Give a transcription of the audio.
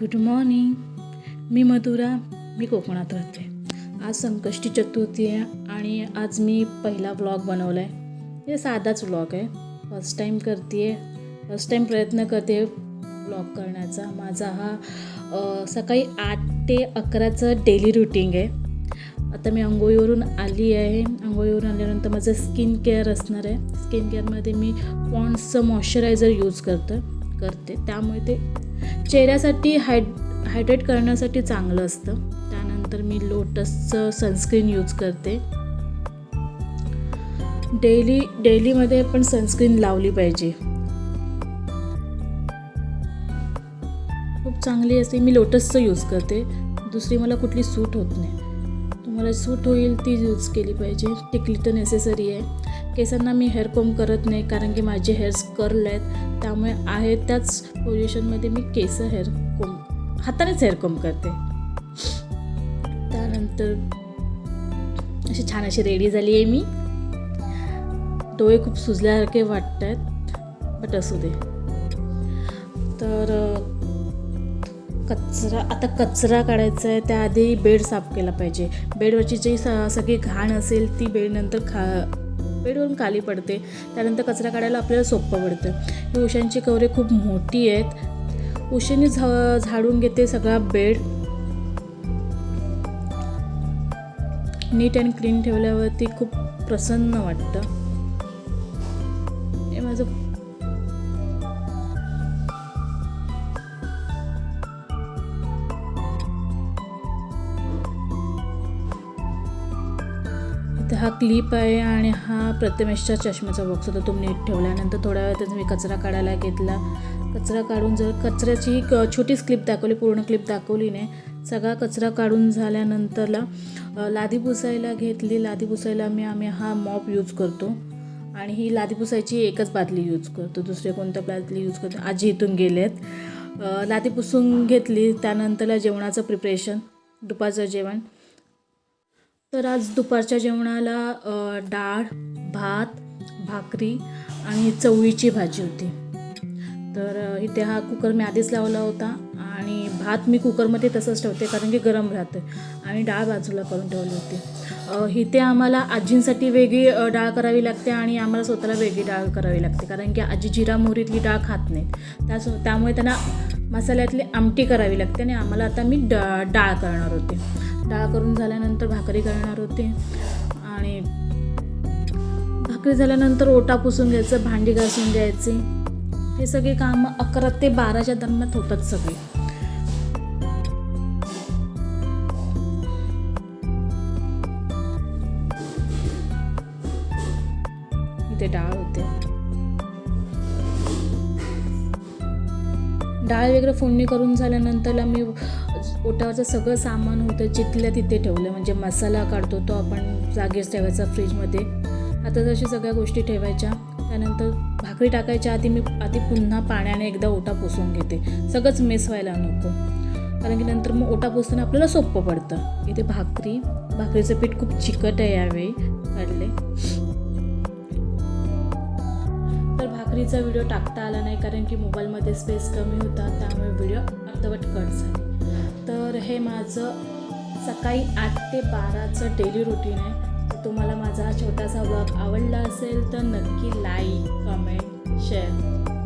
Good morning मी मधुरा मी कोकणात राहते. आज संकष्टी चतुर्थी आहे आणि आज मी पहिला व्लॉग बनवला आहे हे साधाच व्लॉग आहे. फर्स्ट टाईम करते आहे फर्स्ट टाईम प्रयत्न करते व्लॉग करण्याचा. माझा हा सकाळी आठ ते अकराचं डेली रुटीन आहे. आता मी अंघोळीवरून आली आहे. अंघोळीवरून आल्यानंतर माझं स्किन केअर असणार आहे. स्किन केअरमध्ये मी पॉन्ड्सचं मॉइश्चरायझर यूज करतं? करते. त्यामुळे ते चेहऱ्यासाठी हायड हायड्रेट करण्यासाठी चांगलं असतं. त्यानंतर मी लोटसचं सनस्क्रीन यूज करते. डेली डेलीमध्ये पण सनस्क्रीन लावली पाहिजे. खूप चांगली असते मी लोटसचं यूज करते. दुसरी मला कुठली सूट होत नाही. तुम्हाला सूट होईल ती यूज केली पाहिजे. टिकली तर नेसेसरी आहे. केसांना मी हेअर कोम करत नाही कारण की माझे हेअर्स कर्ल आहेत. त्यामुळे आहे त्याच पोझिशनमध्ये मी केस हेअर कोम हातानेच हेअर कोम करते. त्यानंतर अशी छान अशी रेडी झाली आहे मी. डोळे खूप सुजल्यासारखे वाटत आहेत बट असू दे. तर कचरा आता कचरा काढायचा आहे त्याआधी बेड साफ केला पाहिजे. बेडवरची जी स सगळी घाण असेल ती बेडनंतर खा बेडवरून खाली पडते. त्यानंतर कचरा काढायला आपल्याला सोपं पडतं. ही उशांची कवरे खूप मोठी आहेत. उशीने झा झाडून घेते सगळा बेड. नीट अँड क्लीन ठेवल्यावरती खूप प्रसन्न वाटतं. हे माझं तर हा क्लिप आहे आणि हा प्रथमेशच्या चष्म्याचा बॉक्स होता. तो नीट ठेवल्यानंतर थोड्या वेळातच मी कचरा काढायला घेतला. कचरा काढून जर कचऱ्याची एक छोटीच क्लिप दाखवली पूर्ण क्लिप दाखवली नाही. सगळा कचरा काढून झाल्यानंतरला लादी पुसायला घेतली. लादी पुसायला मी आम्ही हा मॉप यूज करतो. आणि ही लादी पुसायची एकच बादली यूज करतो. दुसरे कोणत्या बादली यूज करतो? आजी इथून गेलेत. आहेत लादी पुसून घेतली. त्यानंतरला जेवणाचं प्रिपरेशन दुपारचं जेवण. तर आज दुपारच्या जेवणाला डाळ भात भाकरी आणि चवळीची भाजी होती. तर इथे हा कुकर मी आधीच लावला होता. भात मी कुकरमध्ये तसंच ठेवते कारण की गरम राहते. आणि डाळ बाजूला करून ठेवली होती. इथे आम्हाला आजींसाठी वेगळी डाळ करावी लागते आणि आम्हाला स्वतःला वेगळी डाळ करावी लागते कारण की आजी जिरा मोहरीतली डाळ खात नाहीत. त्यास त्यामुळे त्यांना मसाल्यातली आमटी करावी लागते आणि आम्हाला आता मी डा डाळ करणार होते. डाळ करून झाल्यानंतर भाकरी करणार होते. आणि भाकरी झाल्यानंतर ओटा पुसून घ्यायचं भांडी घासून घ्यायची. हे सगळे कामं अकरा ते बाराच्या दरम्यान होतात सगळे. ते डाळ होते. डाळ वगैरे फोडणी करून झाल्यानंतरला मी ओटावरचं सगळं सामान होतं जिथल्या तिथे ठेवलं. म्हणजे मसाला काढतो तो आपण जागेच ठेवायचा फ्रीजमध्ये. आता जशी सगळ्या गोष्टी ठेवायच्या. त्यानंतर भाकरी टाकायच्या आधी मी आधी पुन्हा पाण्याने एकदा ओटा पुसून घेते. सगळंच मेस व्हायला नको. कारण की नंतर मग ओटा पुसताना आपल्याला सोपं पडतं. इथे भाकरी भाकरीचं पीठ खूप चिकट आहे यावेळी. काढले. तर भाकरीचा व्हिडिओ टाकता आला नाही कारण की मोबाईलमध्ये स्पेस कमी होता त्यामुळे व्हिडिओ अर्धवट कट झाले. तर हे माझं सकाळी आठ ते बाराचं डेली रुटीन आहे. तर तुम्हाला माझा छोटासा ब्लॉग आवडला असेल तर नक्की लाईक कमेंट शेअर